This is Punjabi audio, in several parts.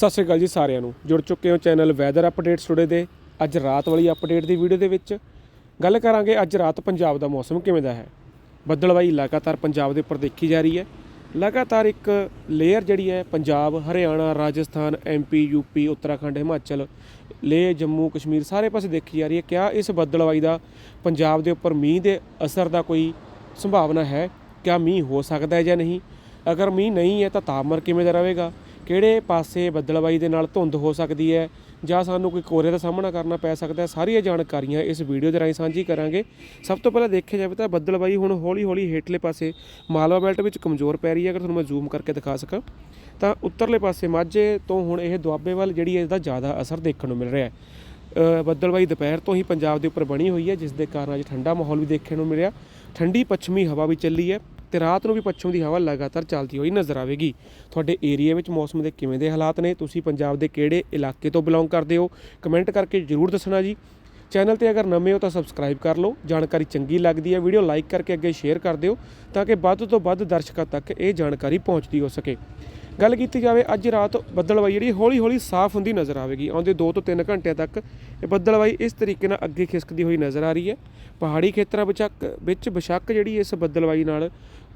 ਸਤਿ ਸ਼੍ਰੀ ਅਕਾਲ ਜੀ ਸਾਰਿਆਂ ਨੂੰ। ਜੁੜ ਚੁੱਕੇ ਹੋ ਚੈਨਲ ਵੈਦਰ ਅਪਡੇਟਸ ਟੁਡੇ ਦੇ। ਅੱਜ ਰਾਤ ਵਾਲੀ ਅਪਡੇਟ ਦੀ ਵੀਡੀਓ ਦੇ ਵਿੱਚ ਗੱਲ ਕਰਾਂਗੇ ਅੱਜ ਰਾਤ ਪੰਜਾਬ ਦਾ ਮੌਸਮ ਕਿਵੇਂ ਦਾ ਹੈ। ਬੱਦਲਵਾਈ ਲਗਾਤਾਰ ਪੰਜਾਬ ਦੇ ਉੱਪਰ ਦੇਖੀ ਜਾ ਰਹੀ ਹੈ। ਲਗਾਤਾਰ ਇੱਕ ਲੇਅਰ ਜਿਹੜੀ ਹੈ ਪੰਜਾਬ, ਹਰਿਆਣਾ, ਰਾਜਸਥਾਨ ਐਮਪੀ ਯੂਪੀ ਉੱਤਰਾਖੰਡ, ਹਿਮਾਚਲ, ਲੇਹ, ਜੰਮੂ, ਕਸ਼ਮੀਰ ਸਾਰੇ ਪਾਸੇ ਦੇਖੀ ਜਾ ਰਹੀ ਹੈ। ਕਿਆ ਇਸ ਬੱਦਲਵਾਈ ਦਾ ਪੰਜਾਬ ਦੇ ਉੱਪਰ ਮੀਂਹ ਦੇ ਅਸਰ ਦਾ ਕੋਈ ਸੰਭਾਵਨਾ ਹੈ? ਕਿਆ ਮੀਂਹ ਹੋ ਸਕਦਾ ਹੈ ਜਾਂ ਨਹੀਂ? ਅਗਰ ਮੀਂਹ ਨਹੀਂ ਹੈ ਤਾਂ ਤਾਪਮਾਨ ਕਿਵੇਂ ਦਾ ਰਹੇਗਾ? ਕਿਹੜੇ ਪਾਸੇ ਬੱਦਲਵਾਈ ਦੇ ਨਾਲ ਧੁੰਦ ਹੋ ਸਕਦੀ ਹੈ ਜਾਂ ਸਾਨੂੰ ਕੋਈ ਕੋਰੇ ਦਾ ਸਾਹਮਣਾ ਕਰਨਾ ਪੈ ਸਕਦਾ ਹੈ? ਸਾਰੀਆਂ ਜਾਣਕਾਰੀਆਂ ਇਸ ਵੀਡੀਓ ਦੇ ਰਾਹੀਂ ਸਾਂਝੀ ਕਰਾਂਗੇ। ਸਭ ਤੋਂ ਪਹਿਲਾਂ ਦੇਖਿਆ ਜਾਵੇ ਤਾਂ ਬੱਦਲਵਾਈ ਹੁਣ ਹੌਲੀ-ਹੌਲੀ ਹੇਠਲੇ ਪਾਸੇ ਮਾਲਵਾ ਬੈਲਟ ਵਿੱਚ ਕਮਜ਼ੋਰ ਪੈ ਰਹੀ ਹੈ। ਅਗਰ ਤੁਹਾਨੂੰ ਮੈਂ ਜ਼ੂਮ ਕਰਕੇ ਦਿਖਾ ਸਕਾਂ ਤਾਂ ਉੱਤਰਲੇ ਪਾਸੇ ਮਾਝੇ ਤੋਂ ਹੁਣ ਇਹ ਦੁਆਬੇ ਵੱਲ ਜਿਹੜੀ ਹੈ ਇਹਦਾ ਜ਼ਿਆਦਾ ਅਸਰ ਦੇਖਣ ਨੂੰ ਮਿਲ ਰਿਹਾ ਹੈ। ਅ, ਬੱਦਲਵਾਈ ਦੁਪਹਿਰ ਤੋਂ ਹੀ ਪੰਜਾਬ ਦੇ ਉੱਪਰ ਬਣੀ ਹੋਈ ਹੈ ਜਿਸ ਦੇ ਕਾਰਨ ਅੱਜ ਠੰਡਾ ਮਾਹੌਲ ਵੀ ਦੇਖਣ ਨੂੰ ਮਿਲਿਆ। ਠੰਡੀ ਪੱਛਮੀ ਹਵਾ ਵੀ ਚੱਲੀ ਹੈ। ਤੇ ਰਾਤ ਨੂੰ ਵੀ ਪੱਛਮ ਦੀ ਹਵਾ ਲਗਾਤਾਰ ਚੱਲਦੀ ਹੋਈ ਨਜ਼ਰ ਆਵੇਗੀ। ਤੁਹਾਡੇ ਏਰੀਆ ਵਿੱਚ ਮੌਸਮ ਦੇ ਕਿਵੇਂ ਦੇ ਹਾਲਾਤ ਨੇ? ਤੁਸੀਂ ਪੰਜਾਬ ਦੇ ਕਿਹੜੇ ਇਲਾਕੇ ਤੋਂ ਬਿਲੋਂਗ ਕਰਦੇ ਹੋ? ਕਮੈਂਟ ਕਰਕੇ ਜਰੂਰ ਦੱਸਣਾ ਜੀ। ਚੈਨਲ ਤੇ ਅਗਰ ਨਵੇਂ ਹੋ ਤਾਂ ਸਬਸਕ੍ਰਾਈਬ ਕਰ ਲਓ। ਜਾਣਕਾਰੀ ਚੰਗੀ ਲੱਗਦੀ ਹੈ, ਵੀਡੀਓ ਲਾਈਕ ਕਰਕੇ ਅੱਗੇ ਸ਼ੇਅਰ ਕਰ ਦਿਓ ਤਾਂ ਕਿ ਵੱਧ ਤੋਂ ਵੱਧ ਦਰਸ਼ਕਾਂ ਤੱਕ ਇਹ ਜਾਣਕਾਰੀ ਪਹੁੰਚਦੀ ਹੋ ਸਕੇ। ਗੱਲ ਕੀਤੀ ਜਾਵੇ, ਅੱਜ ਰਾਤ ਬੱਦਲਵਾਈ ਜਿਹੜੀ ਹੌਲੀ ਹੌਲੀ ਸਾਫ਼ ਹੁੰਦੀ ਨਜ਼ਰ ਆਵੇਗੀ। ਆਉਂਦੇ 2 ਤੋਂ 3 ਘੰਟਿਆਂ ਤੱਕ ਇਹ ਬੱਦਲਵਾਈ ਇਸ ਤਰੀਕੇ ਨਾਲ ਅੱਗੇ ਖਿਸਕਦੀ ਹੋਈ ਨਜ਼ਰ ਆ ਰਹੀ ਹੈ। ਪਹਾੜੀ ਖੇਤਰਾਂ ਵਿੱਚ ਵਿੱਚ ਬਸ਼ੱਕ ਜਿਹੜੀ ਇਸ ਬੱਦਲਵਾਈ ਨਾਲ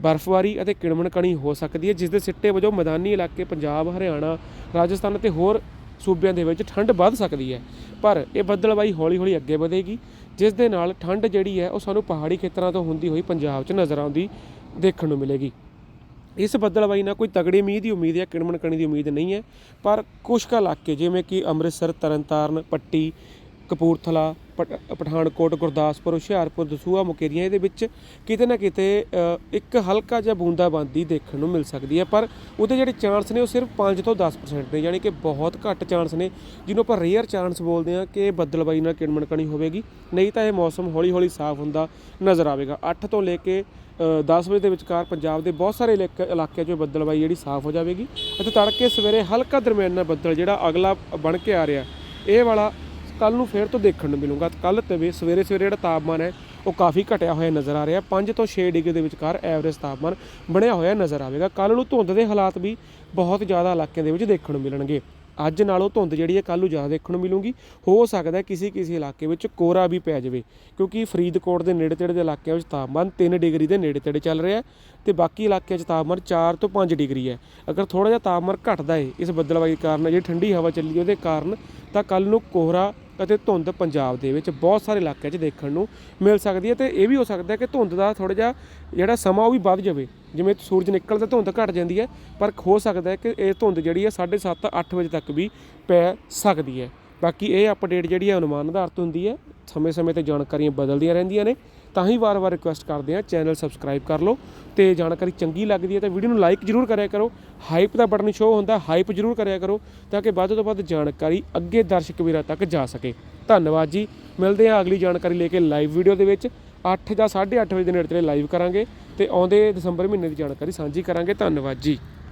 ਬਰਫ਼ਬਾਰੀ ਅਤੇ ਕਿਣਮਣ ਕਣੀ ਹੋ ਸਕਦੀ ਹੈ, ਜਿਸ ਦੇ ਸਿੱਟੇ ਵਜੋਂ ਮੈਦਾਨੀ ਇਲਾਕੇ ਪੰਜਾਬ, ਹਰਿਆਣਾ, ਰਾਜਸਥਾਨ ਅਤੇ ਹੋਰ ਸੂਬਿਆਂ ਦੇ ਵਿੱਚ ਠੰਡ ਵੱਧ ਸਕਦੀ ਹੈ। ਪਰ ਇਹ ਬੱਦਲਵਾਈ ਹੌਲੀ ਹੌਲੀ ਅੱਗੇ ਵਧੇਗੀ, ਜਿਸ ਦੇ ਨਾਲ ਠੰਡ ਜਿਹੜੀ ਹੈ ਉਹ ਸਾਨੂੰ ਪਹਾੜੀ ਖੇਤਰਾਂ ਤੋਂ ਹੁੰਦੀ ਹੋਈ ਪੰਜਾਬ 'ਚ ਨਜ਼ਰ ਆਉਂਦੀ ਦੇਖਣ ਨੂੰ ਮਿਲੇਗੀ। ਇਸ ਬੱਦਲਵਾਈ ਨਾਲ ਕੋਈ ਤਗੜੇ ਮੀਂਹ ਦੀ ਉਮੀਦ ਹੈ ਕਿਣਮਣ ਕਣੀ ਦੀ ਉਮੀਦ ਨਹੀਂ ਹੈ, ਪਰ ਕੁਝ ਕੁ ਇਲਾਕੇ ਜਿਵੇਂ ਕਿ ਅੰਮ੍ਰਿਤਸਰ, ਤਰਨਤਾਰਨ, ਪੱਟੀ, ਕਪੂਰਥਲਾ ਪਠ- ਪਠਾਨਕੋਟ, ਗੁਰਦਾਸਪੁਰ, ਹੁਸ਼ਿਆਰਪੁਰ, ਦਸੂਹਾ, ਮੁਕੇਰੀਆਂ, ਇਹਦੇ ਵਿੱਚ ਕਿਤੇ ਨਾ ਕਿਤੇ ਇੱਕ ਹਲਕਾ ਜਿਹਾ ਬੂੰਦਾਬਾਂਦੀ ਦੇਖਣ ਨੂੰ ਮਿਲ ਸਕਦੀ ਹੈ, ਪਰ ਉਹਦੇ ਜਿਹੜੇ ਚਾਂਸ ਨੇ ਉਹ ਸਿਰਫ 5 ਤੋਂ 10% ਨੇ, ਯਾਨੀ ਕਿ ਬਹੁਤ ਘੱਟ ਚਾਂਸ ਨੇ, ਜਿਹਨੂੰ ਆਪਾਂ ਰੇਅਰ ਚਾਂਸ ਬੋਲਦੇ ਹਾਂ ਕਿ ਬੱਦਲਬਾਈ ਨਾਲ ਕਿਣਮਣ ਕਣੀ ਹੋਵੇਗੀ, ਨਹੀਂ ਤਾਂ ਇਹ ਮੌਸਮ ਹੌਲੀ-ਹੌਲੀ ਸਾਫ਼ ਹੁੰਦਾ ਨਜ਼ਰ ਆਵੇਗਾ। 8 ਤੋਂ ਲੈ ਕੇ 10 ਵਜੇ ਦੇ ਵਿਚਕਾਰ ਪੰਜਾਬ ਦੇ ਬਹੁਤ ਸਾਰੇ ਇਲਾਕ- ਇਲਾਕਿਆਂ 'ਚ ਬੱਦਲਬਾਈ ਜਿਹੜੀ ਸਾਫ਼ ਹੋ ਜਾਵੇਗੀ ਅਤੇ ਤੜਕੇ ਸਵੇਰੇ ਹਲਕਾ ਦਰਮਿਆਨਾ ਬੱਦਲ ਜਿਹੜਾ ਅਗਲਾ ਬਣ ਕੇ ਆ ਰਿਹਾ। ਇਹ ਵਾਲਾ ਕੱਲ ਨੂੰ ਫੇਰ ਤੋਂ ਦੇਖਣ ਨੂੰ ਮਿਲੂਗਾ। ਕੱਲ ਤੇ ਸਵੇਰੇ ਸਵੇਰੇ ਜਿਹੜਾ ਤਾਪਮਾਨ ਹੈ, ਉਹ ਕਾਫੀ ਘਟਿਆ ਹੋਇਆ ਨਜ਼ਰ ਆ ਰਿਹਾ। 5 ਤੋਂ 6 ਡਿਗਰੀ ਦੇ ਵਿਚਕਾਰ ਐਵਰੇਜ ਤਾਪਮਾਨ ਬਣਿਆ ਹੋਇਆ ਨਜ਼ਰ ਆਵੇਗਾ। ਕੱਲ ਨੂੰ ਧੁੰਦ ਦੇ ਹਾਲਾਤ ਵੀ ਬਹੁਤ ਜ਼ਿਆਦਾ ਇਲਾਕਿਆਂ ਦੇ ਵਿੱਚ ਦੇਖਣ ਨੂੰ ਮਿਲਣਗੇ। ਅੱਜ ਨਾਲੋਂ ਧੁੰਦ ਜਿਹੜੀ ਹੈ ਕੱਲ ਨੂੰ ਜ਼ਿਆਦਾ ਦੇਖਣ ਨੂੰ ਮਿਲੂਗੀ। ਹੋ ਸਕਦਾ ਹੈ ਕਿਸੇ ਕਿਸੇ ਇਲਾਕੇ ਵਿੱਚ ਕੋਰਾ ਵੀ ਪੈ ਜਾਵੇ, ਕਿਉਂਕਿ ਫਰੀਦਕੋਟ ਦੇ ਨੇੜੇ ਤੇੜੇ ਦੇ ਇਲਾਕਿਆਂ ਵਿੱਚ ਤਾਪਮਾਨ 3 ਡਿਗਰੀ ਦੇ ਨੇੜੇ ਤੇੜੇ ਚੱਲ ਰਿਹਾ ਹੈ ਤੇ ਬਾਕੀ ਇਲਾਕਿਆਂ 'ਚ ਤਾਪਮਾਨ 4 ਤੋਂ 5 ਡਿਗਰੀ ਹੈ। ਅਗਰ ਥੋੜਾ ਜਿਹਾ ਤਾਪਮਾਨ ਘਟਦਾ ਹੈ, ਇਸ ਬੱਦਲਵਾਈ ਕਾਰਨ ਜਿਹੜੀ ਠੰਡੀ ਹਵਾ ਚੱਲੀ ਉਹਦੇ ਕਾਰਨ ਤਾਂ ਕੱਲ ਨੂੰ ਕੋਹਰਾ ਅਤੇ ਧੁੰਦ ਪੰਜਾਬ ਦੇ ਵਿੱਚ ਬਹੁਤ ਸਾਰੇ ਇਲਾਕਿਆਂ 'ਚ ਦੇਖਣ ਨੂੰ ਮਿਲ ਸਕਦੀ ਹੈ ਤੇ ਇਹ ਵੀ ਹੋ ਸਕਦਾ ਕਿ ਧੁੰਦ ਦਾ ਥੋੜਾ ਜਿਹਾ ਜਿਹੜਾ ਸਮਾਂ ਉਹ ਵੀ ਵੱਧ ਜਾਵੇ। ਜਿਵੇਂ ਸੂਰਜ ਨਿਕਲਦਾ ਧੁੰਦ ਘਟ ਜਾਂਦੀ ਹੈ, ਪਰ ਹੋ ਸਕਦਾ ਹੈ ਕਿ ਇਹ ਧੁੰਦ ਜਿਹੜੀ ਹੈ 7:30 8 ਵਜੇ ਤੱਕ ਵੀ ਪੈ ਸਕਦੀ ਹੈ। ਬਾਕੀ ਇਹ ਅਪਡੇਟ ਜਿਹੜੀ ਹੈ ਅਨੁਮਾਨ ਆਧਾਰਿਤ ਹੁੰਦੀ ਹੈ। ਸਮੇਂ-ਸਮੇਂ ਤੇ ਜਾਣਕਾਰੀਆਂ ਬਦਲਦੀਆਂ ਰਹਿੰਦੀਆਂ ਨੇ। ਤਾਂ ਹੀ ਵਾਰ-ਵਾਰ ਰਿਕੁਐਸਟ ਕਰਦੇ ਹਾਂ ਚੈਨਲ ਸਬਸਕ੍ਰਾਈਬ ਕਰ ਲਓ ਤੇ ਜਾਣਕਾਰੀ ਚੰਗੀ ਲੱਗਦੀ ਹੈ ਤਾਂ ਵੀਡੀਓ ਨੂੰ ਲਾਈਕ ਜ਼ਰੂਰ ਕਰਿਆ ਕਰੋ। ਹਾਈਪ ਦਾ ਬਟਨ ਸ਼ੋ ਹੁੰਦਾ ਹਾਈਪ ਜ਼ਰੂਰ ਕਰਿਆ ਕਰੋ ਤਾਂ ਕਿ ਵੱਧ ਤੋਂ ਵੱਧ ਜਾਣਕਾਰੀ ਅੱਗੇ ਦਰਸ਼ਕ ਵੀਰਾਂ ਤੱਕ ਜਾ ਸਕੇ। ਧੰਨਵਾਦ ਜੀ। ਮਿਲਦੇ ਹਾਂ ਅਗਲੀ ਜਾਣਕਾਰੀ ਲੈ ਕੇ ਲਾਈਵ ਵੀਡੀਓ ਦੇ ਵਿੱਚ। 8 ਜਾਂ 8:30 ਵਜੇ ਦੇ ਨੇੜੇ ਤੇੜੇ ਲਾਈਵ ਕਰਾਂਗੇ ਤੇ ਆਉਂਦੇ ਦਸੰਬਰ ਮਹੀਨੇ ਦੀ ਜਾਣਕਾਰੀ ਸਾਂਝੀ ਕਰਾਂਗੇ। ਧੰਨਵਾਦ ਜੀ।